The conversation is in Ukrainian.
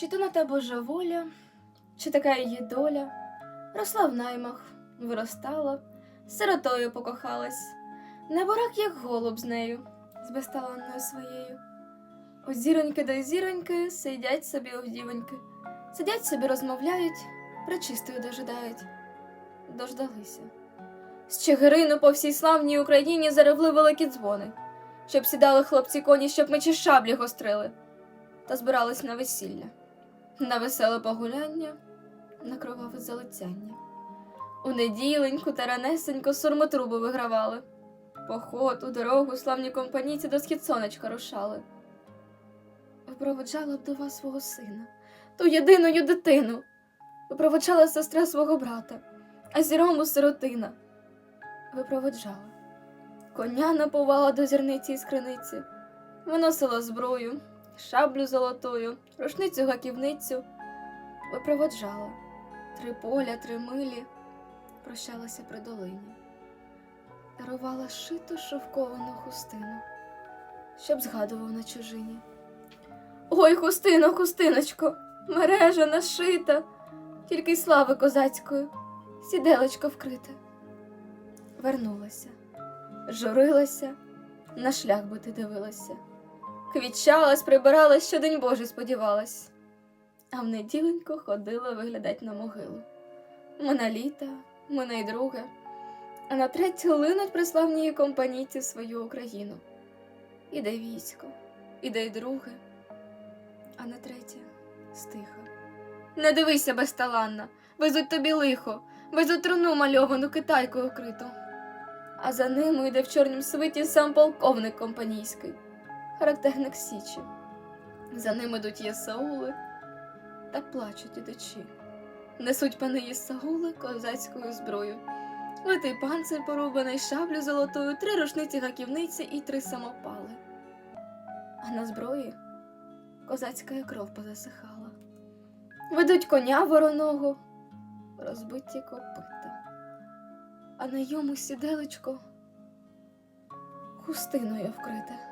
Чи то на те Божа воля, чи така її доля, росла в наймах, виростала, сиротою покохалась, неборак, як голуб з нею, з безталанною своєю. Ось зіроньки й зіроньки сидять собі овдівоньки, сидять собі розмовляють, пречистою дожидають. Дождалися. З Чигирину по всій славній Україні заревли великі дзвони, щоб сідали хлопці коні, щоб мечі шаблі гострили, та збирались на весілля, на веселе погуляння, на кроваве залицяння. У неділеньку та ранесенько сурмотруби вигравали. Поход у дорогу славні компанійці до схід сонечка рушали. Випроводжала б до вас свого сина, ту єдиною дитину. Випроводжала сестра свого брата, а зірому сиротина. Випроводжала. Коня напувала до зірниці із криниці, виносила зброю, шаблю золотою, рушницю гаківницю. Випроводжала. Три поля, три милі, прощалася при долині. Дарувала шиту шовковану хустину, щоб згадував на чужині. Ой, хустино, хустиночко, мережа нашита, тільки й слави козацької, сіделечко вкрите. Вернулася, журилася, на шлях би ти дивилася, квітчалась, прибиралась, що день Божий сподівалась, а в неділенько ходила виглядать на могилу. Мина літа, мина й друге, а на третю линуть приславні компанійці свою Україну. Іде військо, іде й друге, а на третє стиха. Не дивися, безталанна, везуть тобі лихо, везуть труну мальовану китайкою вкриту. А за ними йде в чорнім свиті сам полковник компанійський, характерник Січі. За ним ідуть єсаули та плачуть ідучі. Несуть пани єсаули козацькою зброю. Литий панцир порубаний, шаблю золотою, три рушниці гаківниці і три самопали. А на зброї козацька кров позасихала. Ведуть коня вороного, розбиті копита, а на йому сіделечко хустиною вкрите.